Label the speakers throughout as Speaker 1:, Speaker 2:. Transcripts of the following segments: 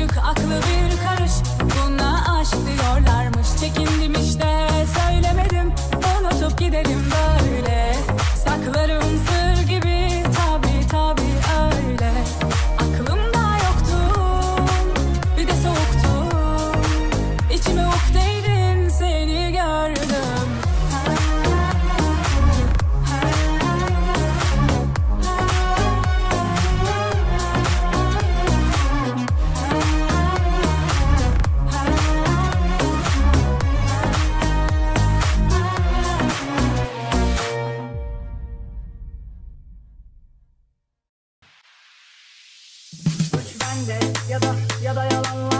Speaker 1: Karışık aklı bir karış Buna aşk diyorlarmış.
Speaker 2: Çekinme. sende. Ya da ya da yalanlar.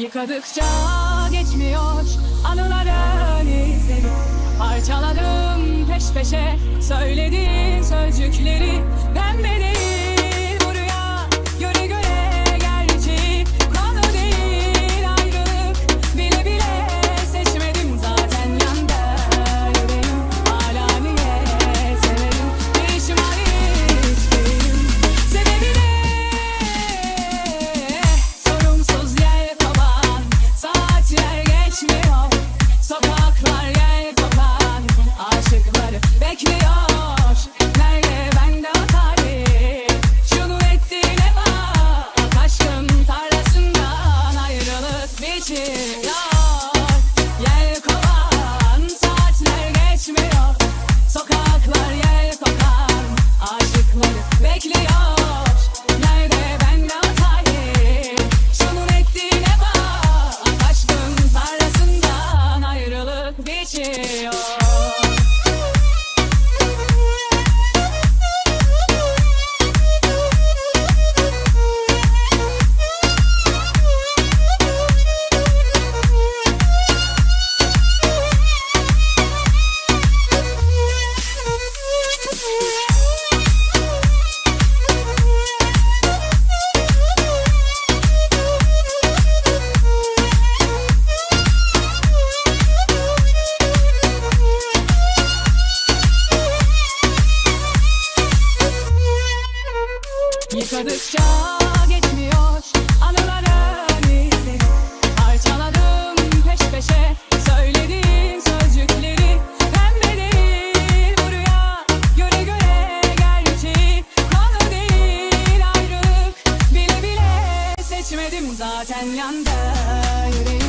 Speaker 1: Yıkadıkça geçmiyor anılar öyle Parçaladım peş peşe söylediğin sözcükleri pembeleştim bekliyor bile seçmedim zaten
Speaker 2: yandı yüreğim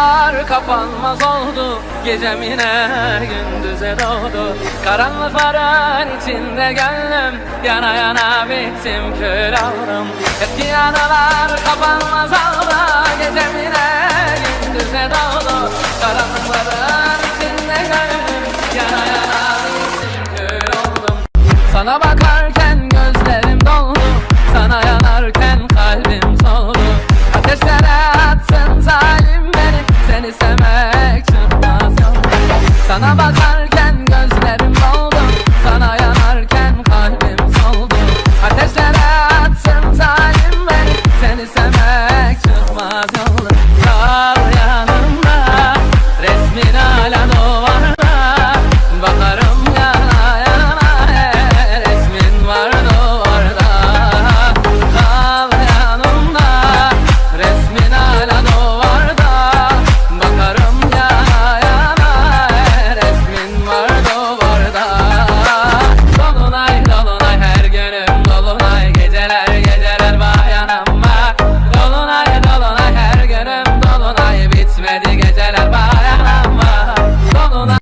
Speaker 3: Kapılar kapanmaz oldu Gecem yine gündüze doğdu. Karanlıkların içinde gönlüm Yana yana bittim kör avrum Eski yanalar kapanmaz oldu Gecem yine